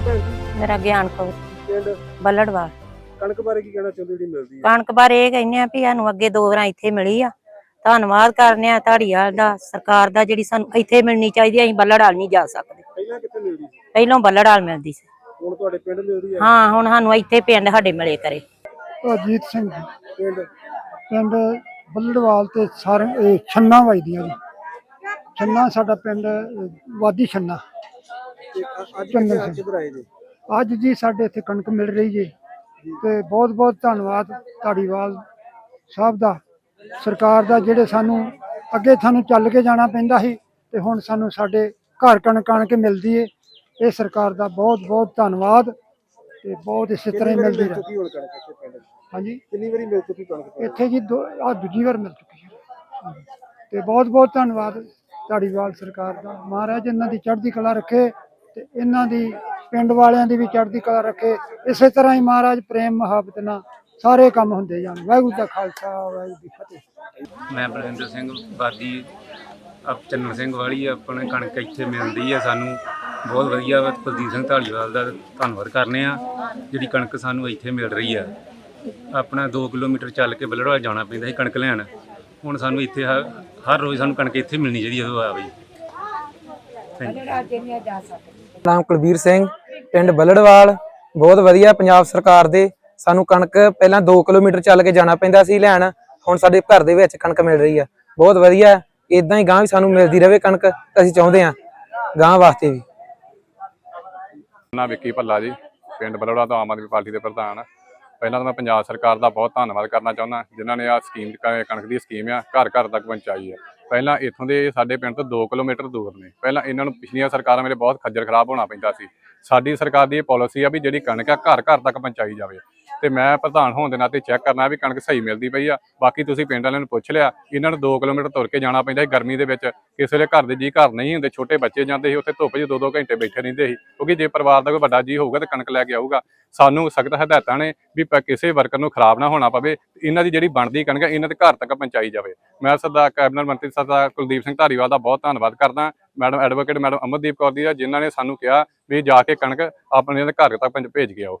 ਮੇਰਾ ਗਿਆਨ ਕੌਰ। ਪਿੰਡ? ਬੱਲੜਵਾਲ ਕਣਕ ਬਾਰੇ ਕੀ ਕਹਿਣਾ ਚਾਹੁੰਦੇ ਜਿਹੜੀ ਮਿਲਦੀ ਹੈ ਕਣਕ ਬਾਰੇ ਇਹ ਕਹਿੰਦੇ ਆ ਵੀ ਸਾਨੂੰ ਅੱਗੇ ਦੋ ਵਾਰਾਂ ਇੱਥੇ ਮਿਲੀ ਆ। ਧੰਨਵਾਦ ਕਰਨੇ ਆ ਧਾੜੀਵਾਲ ਦਾ ਸਰਕਾਰ ਦਾ ਜਿਹੜੀ ਸਾਨੂੰ ਇੱਥੇ ਮਿਲਣੀ ਚਾਹੀਦੀ ਆ, ਅਸੀਂ ਬੱਲੜਵਾਲ ਨਹੀਂ ਜਾ ਸਕਦੇ। ਪਹਿਲਾਂ ਕਿੱਥੇ ਮਿਲਦੀ ਸੀ? ਪਹਿਲਾਂ ਬੱਲੜਵਾਲ ਮਿਲਦੀ ਸੀ। ਹੁਣ ਤੁਹਾਡੇ ਪਿੰਡ ਮਿਲਦੀ ਹੈ ਹਾਂ ਹੁਣ ਸਾਨੂੰ ਇੱਥੇ ਪਿੰਡ ਸਾਡੇ ਮਿਲੇ ਕਰੇ। ਅਜੀਤ ਸਿੰਘ ਪਿੰਡ? ਪਿੰਡ ਬੱਲੜਵਾਲ ਤੇ ਸਾਰੇ ਇਹ ਛੰਨਾ ਵਜਦੀਆਂ ਜੀ। ਛੰਨਾ ਸਾਡਾ ਪਿੰਡ ਅਹ, ਵਾਦੀ ਛੰਨਾ। ਅੱਜ ਕਿੱਥੇ ਸਿੰਘ। ਕਿੱਧਰ ਆਏ ਜੀ? ਅੱਜ ਜੀ ਸਾਡੇ ਇੱਥੇ ਕਣਕ ਮਿਲ ਰਹੀ ਜੀ ਤੇ ਬਹੁਤ ਬਹੁਤ ਧੰਨਵਾਦ ਧਾੜੀਵਾਲ ਸਾਹਿਬ ਦਾ। ਸਰਕਾਰ ਦਾ ਜਿਹੜੇ ਸਾਨੂੰ ਅੱਗੇ ਸਾਨੂੰ ਚੱਲ ਕੇ ਜਾਣਾ ਪੈਂਦਾ ਸੀ ਤੇ ਹੁਣ ਸਾਨੂੰ ਸਾਡੇ ਘਰ ਕਣਕ ਆਣ ਕੇ ਮਿਲਦੀ ਏ ਇਹ ਸਰਕਾਰ ਦਾ ਬਹੁਤ ਬਹੁਤ ਧੰਨਵਾਦ ਤੇ ਬਹੁਤ ਇਸੇ ਤਰ੍ਹਾਂ ਹੀ ਮਿਲਦੀ ਮਿਲ ਰਹੇ। ਚੁੱਕੀ ਹੁਣ ਕਣਕ ਇੱਥੇ ਪਿੰਡ? ਹਾਂਜੀ? ਕਿੰਨੀ ਵਾਰੀ ਮਿਲ ਚੁੱਕੀ ਕਣਕ? ਇੱਥੇ? ਜੀ ਦੋ ਆ ਦੂਜੀ ਵਾਰ ਮਿਲ ਚੁੱਕੀ ਹੈ। ਤੇ ਬਹੁਤ ਬਹੁਤ ਧੰਨਵਾਦ ਧਾੜੀਵਾਲ ਸਰਕਾਰ ਦਾ। ਮਹਾਰਾਜ ਇਹਨਾਂ ਦੀ ਚੜ੍ਹਦੀ ਕਲਾ ਰੱਖੇ ਤੇ ਇਹਨਾਂ ਦੀ ਪਿੰਡ ਵਾਲਿਆਂ ਦੀ ਵੀ ਚੜ੍ਹਦੀ ਕਲਾ ਰੱਖੇ। ਇਸੇ ਤਰ੍ਹਾਂ ਹੀ ਮਹਾਰਾਜ ਪ੍ਰੇਮ ਮੁਹੱਬਤ ਨਾਲ ਸਾਰੇ ਕੰਮ ਹੁੰਦੇ ਜਾਣ। ਵਾਹਿਗੁਰੂ ਦਾ ਖਾਲਸਾ ਵਾਹਿਗੁਰੂ ਦੀ ਫਤਿਹ। ਮੈਂ ਬਲਵਿੰਦਰ ਸਿੰਘ ਬਾਦੀ ਅਪ ਚੰਨਣ ਸਿੰਘ ਵਾਲੀ ਆਪਣੇ ਕਣਕ ਇੱਥੇ ਮਿਲਦੀ ਹੈ ਸਾਨੂੰ। ਬਹੁਤ ਵਧੀਆ ਕੁਲਦੀਪ ਸਿੰਘ ਢਾਲੀਵਾਲ ਦਾ ਧੰਨਵਾਦ ਕਰਨੇ ਆ ਜਿਹੜੀ ਕਣਕ ਸਾਨੂੰ ਇੱਥੇ ਮਿਲ ਰਹੀ ਆ। ਆਪਣਾ 2 ਕਿਲੋਮੀਟਰ ਚੱਲ ਕੇ ਬੱਲੜਵਾਲ ਜਾਣਾ ਪੈਂਦਾ ਸੀ ਕਣਕ ਲੈਣ। ਹੁਣ ਸਾਨੂੰ ਇੱਥੇ ਹ- ਹਰ ਰੋਜ਼ ਸਾਨੂੰ ਕਣਕ ਇੱਥੇ ਮਿਲਣੀ ਚਾਹੀਦੀ ਜਦੋਂ ਆਵੇ ਥੈਂਕ ਯੂ ਨਾਮ ਕੁਲਬੀਰ ਸਿੰਘ, ਪਿੰਡ ਬੱਲੜਵਾਲ। ਬਹੁਤ ਵਧੀਆ ਪੰਜਾਬ ਸਰਕਾਰ ਦੇ। ਸਾਨੂੰ ਕਣਕ ਪਹਿਲਾਂ 2 ਕਿਲੋਮੀਟਰ ਚੱਲ ਕੇ ਜਾਣਾ ਪੈਂਦਾ ਸੀ ਲੈਣ। ਹੁਣ ਸਾਡੇ ਘਰ ਦੇ ਵਿੱਚ ਕਣਕ ਮਿਲ ਰਹੀ ਆ। ਬਹੁਤ ਵਧੀਆ। ਇਦਾਂ ਹੀ ਗਾਂ ਵੀ ਸਾਨੂੰ ਮਿਲਦੀ ਰਹੇ ਕਣਕ, ਅਸੀਂ ਚਾਹੁੰਦੇ ਆ ਗਾਂ ਵਾਸਤੇ ਵੀ। ਨਾ ਵਿੱਕੀ ਭੱਲਾ ਜੀ, ਪਿੰਡ ਬਲੌੜਾ ਤੋਂ ਆਮ ਆਦਮੀ ਪਾਰਟੀ ਦੇ ਪ੍ਰਧਾਨ। ਪਹਿਲਾਂ ਤਾਂ ਮੈਂ ਪੰਜਾਬ ਸਰਕਾਰ ਦਾ ਬਹੁਤ ਧੰਨਵਾਦ ਕਰਨਾ ਚਾਹੁੰਦਾ। ਜਿਨ੍ਹਾਂ ਨੇ ਆ ਸਕੀਮ ਕਣਕ ਦੀ ਸਕੀਮ ਆ, ਘਰ ਘਰ ਤੱਕ ਪਹੁੰਚਾਈ ਹੈ ਪਹਿਲਾਂ ਇੱਥੋਂ ਦੇ ਸਾਡੇ ਪਿੰਡ ਤੋਂ 2 ਕਿਲੋਮੀਟਰ ਦੂਰ ਨੇ। ਪਹਿਲਾਂ ਇਹਨਾਂ ਨੂੰ ਪਿਛਲੀਆਂ ਸਰਕਾਰਾਂ ਵੇਲੇ ਬਹੁਤ ਖੱਜਲ ਖਰਾਬ ਹੋਣਾ ਪੈਂਦਾ ਸੀ। ਸਾਡੀ ਸਰਕਾਰ ਦੀ ਇਹ ਪਾਲਿਸੀ ਆ ਵੀ ਜਿਹੜੀ ਕਣਕ ਆ ਘਰ ਘਰ ਤੱਕ ਪਹੁੰਚਾਈ ਜਾਵੇ। ਤੇ ਮੈਂ ਪ੍ਰਧਾਨ ਹੋਣ ਦੇ ਨਾਤੇ ਚੈੱਕ ਕਰਨਾ ਵੀ ਕਣਕ ਸਹੀ ਮਿਲਦੀ ਪਈ ਆ। ਬਾਕੀ ਤੁਸੀਂ ਪਿੰਡ ਵਾਲਿਆਂ ਨੂੰ ਪੁੱਛ ਲਿਆ, ਇਹਨਾਂ ਨੂੰ 2 ਕਿਲੋਮੀਟਰ ਤੁਰ ਕੇ ਜਾਣਾ ਪੈਂਦਾ ਸੀ ਗਰਮੀ ਦੇ ਵਿੱਚ। ਕਿਸੇ ਵੇਲੇ ਘਰ ਦੇ ਜੀ ਘਰ ਨਹੀਂ ਹੁੰਦੇ, ਛੋਟੇ ਬੱਚੇ ਜਾਂਦੇ ਸੀ, ਉੱਥੇ ਧੁੱਪ 'ਚ 2-2 ਘੰਟੇ ਬੈਠੇ ਰਹਿੰਦੇ ਸੀ। ਕਿਉਂਕਿ ਜੇ ਪਰਿਵਾਰ ਦਾ ਕੋਈ ਵੱਡਾ ਜੀ ਹੋਊਗਾ ਤਾਂ ਕਣਕ ਲੈ ਕੇ ਆਊਗਾ। ਸਾਨੂੰ ਸਖਤ ਹਦਾਇਤਾਂ ਨੇ ਵੀ ਪ- ਕਿਸੇ ਵਰਕਰ ਨੂੰ ਖਰਾਬ ਨਾ ਹੋਣਾ ਪਵੇ। ਇਹਨਾਂ ਦੀ ਜਿਹੜੀ ਬਣਦੀ ਕਣਕ ਇਹਨਾਂ ਦੇ ਘਰ ਤੱਕ ਪਹੁੰਚਾਈ ਜਾਵੇ। ਮੈਂ ਸਰਦਾਰ ਕੈਬਨਿਟ ਮੰਤਰੀ ਸਰਦਾਰ ਕੁਲਦੀਪ ਸਿੰਘ ਧਾਰੀਵਾਲ ਦਾ ਬਹੁਤ ਧੰਨਵਾਦ ਕਰਦਾ। Madam advocate madam Amardeep Kaur ਦੀ ਦਾ, ਜਿਨ੍ਹਾਂ ਨੇ ਸਾਨੂੰ ਕਿਹਾ ਵੀ ਜਾ ਕੇ ਕਣਕ ਆਪਣੇ ਦੇ ਘਰ ਤੱਕ ਭੇਜ ਕੇ ਆਓ।